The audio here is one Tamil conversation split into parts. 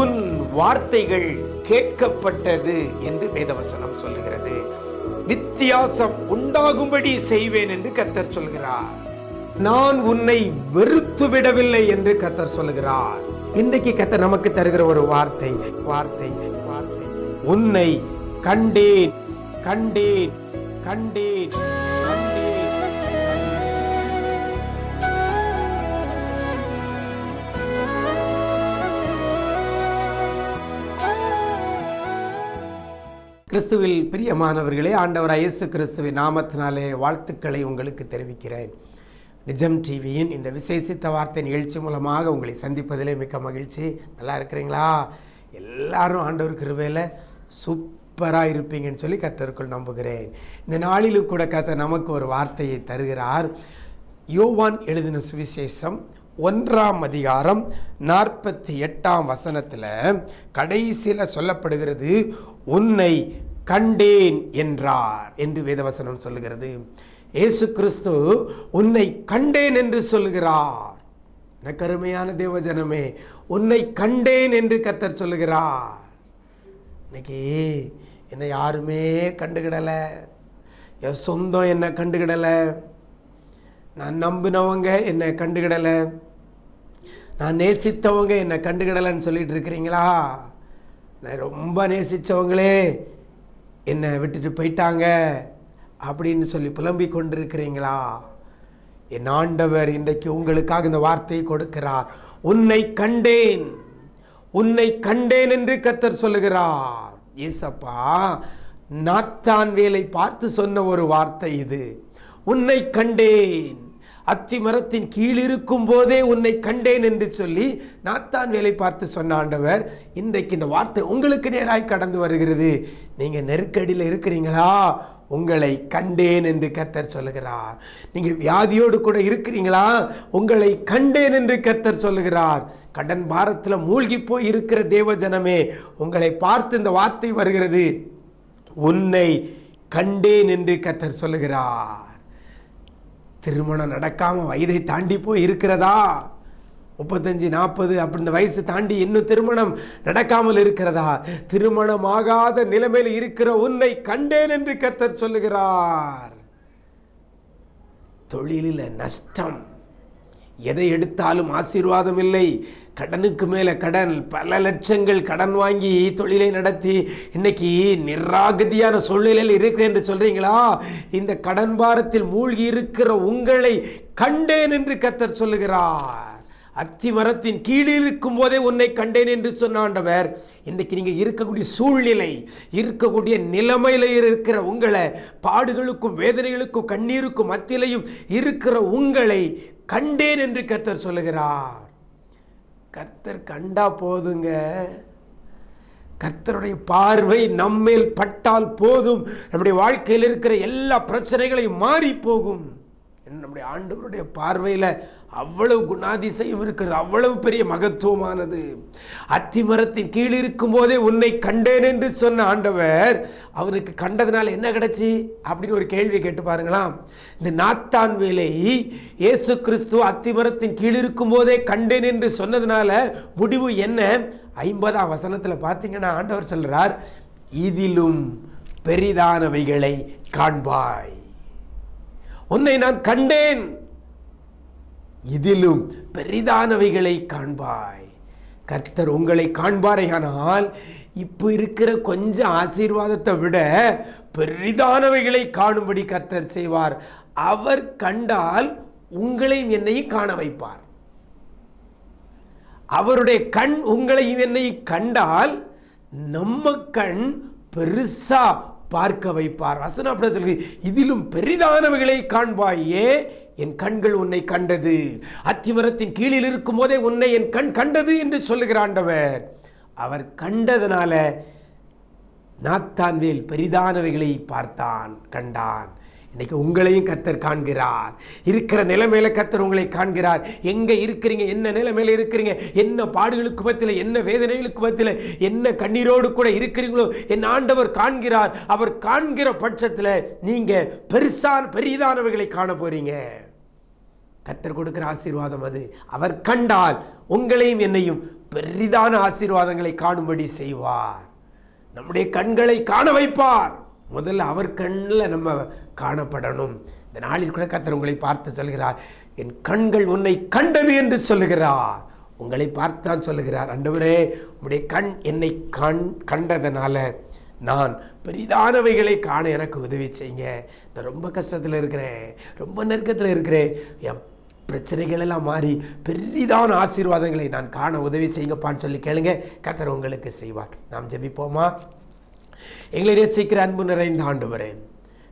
உன் வார்த்தைகள் கேட்கப்பட்டது என்று வேதவசனம் சொல்லுகிறது. வித்தியாசம் உண்டாகும்படி செய்வேன் என்று கத்தர் சொல்கிறார். நான் உன்னை வெறுத்து விடவில்லை என்று கத்தர் சொல்லுகிறார். இன்றைக்கு கத்தர் நமக்கு தருகிற ஒரு வார்த்தை வார்த்தை வார்த்தை. உன்னை கண்டேன் கண்டேன் கண்டேன். கிறிஸ்துவில் பிரியமானவர்களே ஆண்டவர் இயேசு கிறிஸ்துவின் நாமத்தினாலே வாழ்த்துக்களை உங்களுக்கு தெரிவிக்கிறேன். நிஜம் டிவியின் இந்த விசேஷித்த வார்த்தை நிகழ்ச்சி மூலமாக உங்களை சந்திப்பதிலே மிக்க மகிழ்ச்சி. நல்லா இருக்கிறீங்களா? எல்லாரும் ஆண்டவர் கிருவையில் சூப்பராக இருப்பீங்கன்னு சொல்லி கத்தருக்குள் நம்புகிறேன். இந்த நாளிலும் கூட கத்த நமக்கு ஒரு வார்த்தையை தருகிறார். யோவான் எழுதின சுவிசேஷம் ஒன்றாம் அதிகாரம் நாற்பத்தி எட்டாம் வசனத்தில் கடைசியில் சொல்லப்படுகிறது உன்னை கண்டேன் என்றார் என்று வேதவசனம் சொல்லுகிறது. ஏசு கிறிஸ்து உன்னை கண்டேன் என்று சொல்லுகிறார் எனக்கு தேவஜனமே உன்னை கண்டேன் என்று கத்தர் சொல்லுகிறார். இன்னைக்கு என்னை யாருமே கண்டுக்கிடலை என் சொந்தம் என்னை கண்டுக்கிடலை நான் நம்பினவங்க என்னை கண்டுக்கிடலை நான் நேசித்தவங்க என்னை கண்டுக்கிடலைன்னு சொல்லிட்டு இருக்கிறீங்களா? நான் ரொம்ப நேசித்தவங்களே என்னை விட்டுட்டு போயிட்டாங்க அப்படின்னு சொல்லி புலம்பிக் கொண்டிருக்கிறீங்களா? என் ஆண்டவர் இன்றைக்கு உங்களுக்காக இந்த வார்த்தையை கொடுக்கிறார். உன்னை கண்டேன். உன்னை கண்டேன் என்று கத்தர் சொல்லுகிறார். ஏசப்பா நாத்தான் வேலை பார்த்து சொன்ன ஒரு வார்த்தை இது. உன்னை கண்டேன். அத்தி மரத்தின் கீழ் இருக்கும் போதே உன்னை கண்டேன் என்று சொல்லி நாத்தான் வேலை பார்த்து சொன்ன ஆண்டவர் இன்றைக்கு இந்த வார்த்தை உங்களுக்கு நேராய் கடந்து வருகிறது. நீங்க நெருக்கடியில் இருக்கிறீங்களா? உங்களை கண்டேன் என்று கர்த்தர் சொல்லுகிறார். நீங்க வியாதியோடு கூட இருக்கிறீங்களா? உங்களை கண்டேன் என்று கர்த்தர் சொல்லுகிறார். கடன் பாரத்தில் மூழ்கி போய் இருக்கிற தேவஜனமே உங்களை பார்த்து இந்த வார்த்தை வருகிறது. உன்னை கண்டேன் என்று கர்த்தர் சொல்லுகிறார். திருமணம் நடக்காமல் வயதை தாண்டி போய் இருக்கிறதா? முப்பத்தஞ்சு நாற்பது அப்படி இந்த வயசு தாண்டி இன்னும் திருமணம் நடக்காமல் இருக்கிறதா? திருமணமாகாத நிலைமையில் இருக்கிற உன்னை கண்டேன் என்று கர்த்தர் சொல்லுகிறார். தொழிலில் நஷ்டம். எதை எடுத்தாலும் ஆசீர்வாதம் இல்லை கடனுக்கு மேலே கடன் பல லட்சங்கள் கடன் வாங்கி தொழிலை நடத்தி இன்னைக்கு நிராகதியான சூழ்நிலையில் இருக்கிறேன் என்று சொல்றீங்களா? இந்த கடன் பாரத்தில் மூழ்கி இருக்கிற உங்களை கண்டேன் என்று கத்தர் சொல்லுகிறார். அத்தி மரத்தின் கீழே இருக்கும் போதே உன்னை கண்டேன் என்று சொன்னாண்டவர் இன்றைக்கு நீங்கள் இருக்கக்கூடிய சூழ்நிலை இருக்கக்கூடிய நிலைமையில் இருக்கிற உங்களை பாடுகளுக்கும் வேதனைகளுக்கும் கண்ணீருக்கும் மத்தியிலையும் இருக்கிற உங்களை கண்டேன் என்று கர்த்தர் சொல்லுகிறார். கர்த்தர் கண்டா போதுங்க. கர்த்தருடைய பார்வை நம்மேல் பட்டால் போதும். நம்முடைய வாழ்க்கையில் இருக்கிற எல்லா பிரச்சனைகளையும் மாறி போகும். நம்முடைய ஆண்டவருடைய பார்வையில் அவ்வளவு குணாதிசயம் இருக்கிறது அவ்வளவு பெரிய மகத்துவமானது. அத்திமரத்தின் கீழ் இருக்கும் போதே உன்னை கண்டேன் என்று சொன்ன ஆண்டவர் அவனுக்கு கண்டதுனால என்ன கிடைச்சி? அப்படின்னு ஒரு கேள்வி கேட்டு பாருங்களாம். இந்த நாத்தான் வேலை இயேசு கிறிஸ்துவ அத்திமரத்தின் கீழ் இருக்கும் போதே கண்டேன் என்று சொன்னதுனால முடிவு என்ன? ஐம்பதாம் வசனத்தில் பார்த்தீங்கன்னா ஆண்டவர் சொல்றார் இதிலும் பெரிதானவைகளை காண்பாய். உன்னை நான் கண்டேன். இதிலும் பெரிதானவைகளை காண்பாய். கர்த்தர் உங்களை காண்பாரையானால் இப்போ இருக்கிற கொஞ்சம் ஆசீர்வாதத்தை விட பெரிதானவைகளை காணும்படி கர்த்தர் செய்வார். அவர் கண்டால் உங்களையும் என்னையும் காண வைப்பார். அவருடைய கண் உங்களையும் என்னை கண்டால் நம்ம கண் பெருசா பார்க்க வைப்பார். வசனப்படத்தில் இதிலும் பெரிதானவைகளை காண்பாயே என் கண்கள் உன்னை கண்டது. அத்திமரத்தின் கீழில் இருக்கும் போதே உன்னை என் கண் கண்டது என்று சொல்லுகிற ஆண்டவர். அவர் கண்டதனால நாத்தான்வேல் பெரிதானவைகளை பார்த்தான் கண்டான். இன்னைக்கு உங்களையும் கத்தர் காண்கிறார். இருக்கிற நிலைமையில கத்தர் உங்களை காண்கிறார். எங்க இருக்கிறீங்க? என்ன நிலைமையில இருக்கிறீங்க? என்ன பாடுகளுக்கு மத்தியில் என்ன வேதனைகளுக்கு மத்தியில் என்ன கண்ணீரோடு கூட இருக்கிறீங்களோ? என் ஆண்டவர் காண்கிறார். அவர் காண்கிற பட்சத்தில் நீங்க பெருசான பெரிதானவைகளை காண போறீங்க. கத்தர் கொடுக்கிற ஆசீர்வாதம் அது. அவர் கண்டால் உங்களையும் என்னையும் பெரிதான ஆசீர்வாதங்களை காணும்படி செய்வார். நம்முடைய கண்களை காண வைப்பார். முதல்ல அவர் கண்ணில் நம்ம காணப்படணும். இந்த நாளில் கூட கத்தர் உங்களை பார்த்து சொல்கிறார் என் கண்கள் உன்னை கண்டது என்று சொல்லுகிறார். உங்களை பார்த்து தான் சொல்லுகிறார். அண்டவரே உங்களுடைய கண் என்னை கண் கண்டதனால நான் பெரிதானவைகளை காண எனக்கு உதவி செய்யுங்க. நான் ரொம்ப கஷ்டத்தில் இருக்கிறேன் ரொம்ப நெருக்கத்தில் இருக்கிறேன். என் பிரச்சனைகள் எல்லாம் மாறி பெரிதான ஆசீர்வாதங்களை நான் காண உதவி செய்யுங்கப்பான்னு சொல்லி கேளுங்க. கத்தர் உங்களுக்கு செய்வார். நாம் ஜெபிப்போமா? எங்களை நேசிக்கிற அன்பு நிறைந்த ஆண்டு வரேன்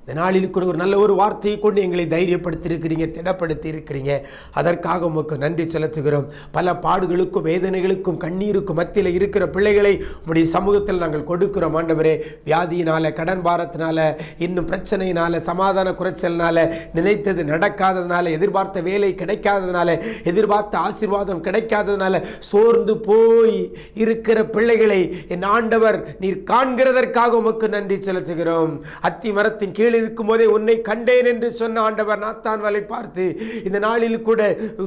இந்த நாளில் கூட ஒரு நல்ல ஒரு வார்த்தையை கொண்டு எங்களை தைரியப்படுத்தி இருக்கிறீங்க திடப்படுத்தி இருக்கிறீங்க அதற்காக உமக்கு நன்றி செலுத்துகிறோம். பல பாடுகளுக்கும் வேதனைகளுக்கும் கண்ணீருக்கும் மத்தியில் இருக்கிற பிள்ளைகளை உடைய சமூகத்தில் நாங்கள் கொடுக்கிறோம். ஆண்டவரே வியாதியினால கடன் பாரத்தினால இன்னும் பிரச்சனையினால சமாதான குறைச்சல்னால நினைத்தது நடக்காததுனால எதிர்பார்த்த வேலை கிடைக்காததுனால எதிர்பார்த்த ஆசீர்வாதம் கிடைக்காததுனால சோர்ந்து போய் இருக்கிற பிள்ளைகளை என் ஆண்டவர் நீர் காண்கிறதற்காக உமக்கு நன்றி செலுத்துகிறோம். அத்தி மரத்தின் கீழ் இருக்கும் இருக்கும்போதே உன்னை கண்டேன் என்று சொன்ன ஆண்டவர் நாத்தான் வலை பார்த்து இந்த நாளில் கூட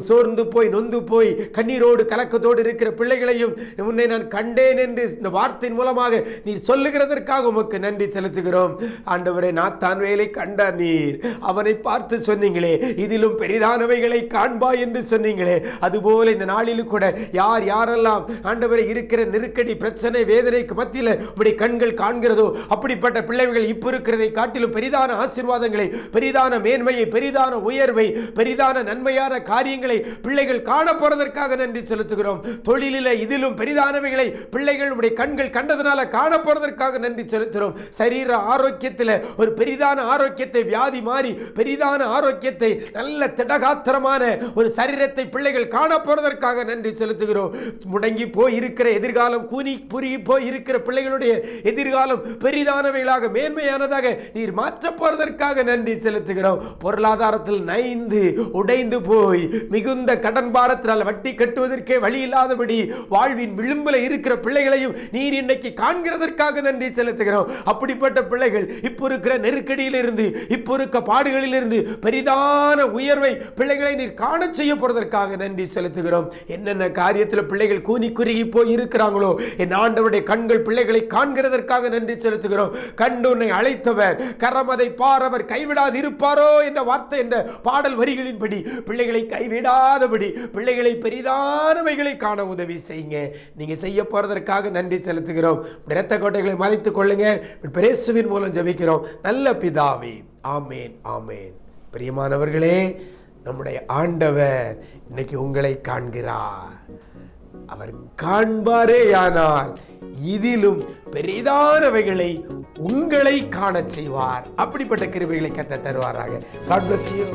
சோர்ந்து போய் நொந்து போய் கண்ணீரோடு கலக்கத்தோடு இருக்கிற பிள்ளைகளையும் உன்னை நான் கண்டேன் என்று இந்த வார்த்தையின் மூலமாக நீர் சொல்லுகிறதற்காக உமக்கு நன்றி செலுத்துகிறோம். ஆண்டவரே நாத்தான் வேலை கண்ட நீர். அவனை பார்த்து சொன்னீங்களே இதிலும் பெரிதானவைகளை காண்பா என்று சொன்னீங்களே அதுபோல இந்த நாளில் கூட யார் யாரெல்லாம் ஆண்டவரை இருக்கிற நெருக்கடி பிரச்சனை வேதனைக்கு மத்தியில் உடைய கண்கள் காண்கிறதோ அப்படிப்பட்ட பிள்ளைகள் இப்போ இருக்கிறதை காட்டிலும் பெரிதான ஆசிர்வாதங்களை பெரிதான மேன்மையை பெரிதான உயர்வை பெரிதான நன்மையான காரியங்களை பிள்ளைகள் காண போறதற்காக நன்றி செலுத்துகிறோம். தொழிலில் இதிலும் பெரிதானவைகளை பிள்ளைகள் உடைய கண்கள் கண்டதனால காண போறதற்காக நன்றி செலுத்துகிறோம். சரீர ஆரோக்கியத்தில் ஒரு பெரிதான ஆரோக்கியத்தை வியாதி மாறி பெரிதான ஆரோக்கியத்தை நல்ல திடகாத்திரமான ஒரு சரீரத்தை பிள்ளைகள் காண போறதற்காக நன்றி செலுத்துகிறோம். முடங்கி போய் இருக்கிற எதிர்காலம் கூனி புரிய போய் இருக்கிற பிள்ளைகளுடைய எதிர்காலம் பெரிதானவைகளாக மேன்மையானதாக நீர் மாற்ற போறதற்காக நன்றி செலுத்துகிறோம். பொருளாதாரத்தில் நைந்து உடைந்து போய் மிகுந்த கடன் பாரத்தினால் வட்டி கட்டுவதற்கே வழி இல்லாதபடி வாழ்வின் விளிம்பில் இருக்கிற பிள்ளைகளையும் நீர் இன்னைக்கு காண்கிறதற்காக நன்றி செலுத்துகிறோம். அப்படிப்பட்ட பிள்ளைகள் இப்போ இருக்கிற நெருக்கடியிலிருந்து இப்போ இருக்க பாடுகளிலிருந்து பெரிதான உயர்வை பிள்ளைகளை நீர் காண செய்ய போறதற்காக நன்றி செலுத்துகிறோம். என்னென்ன காரியத்தில் பிள்ளைகள் கூனி குறுகி போய் இருக்கிறாங்களோ என் ஆண்டவருடைய கண்கள் பிள்ளைகளை காண்கிறதற்காக நன்றி செலுத்துகிறோம். கண்டு உன்னை அழைத்தவர் கரம நடப்பதை பார் அவர் கைவிடாது இருப்பாரோ என்ற வார்த்தை என்ற பாடல் வரிகளின்படி பிள்ளைகளை கைவிடாதபடி பிள்ளைகளை பெரிதானவைகளை காண உதவி செய்யுங்க. நீங்க செய்ய போறதற்காக நன்றி செலுத்துகிறோம். இரத்த கோட்டைகளை மறைத்துக் கொள்ளுங்க. பிரேசுவின் மூலம் ஜபிக்கிறோம். நல்ல பிதாவே ஆமேன் ஆமேன். பிரியமானவர்களே நம்முடைய ஆண்டவர் இன்னைக்கு உங்களை காண்கிறார். அவர் காண்பாரே ஆனால் இதிலும் பெரிதானவைகளை உங்களை காணச் செய்வார். அப்படிப்பட்ட கிருவைகளை கத்த தருவாராக. God bless you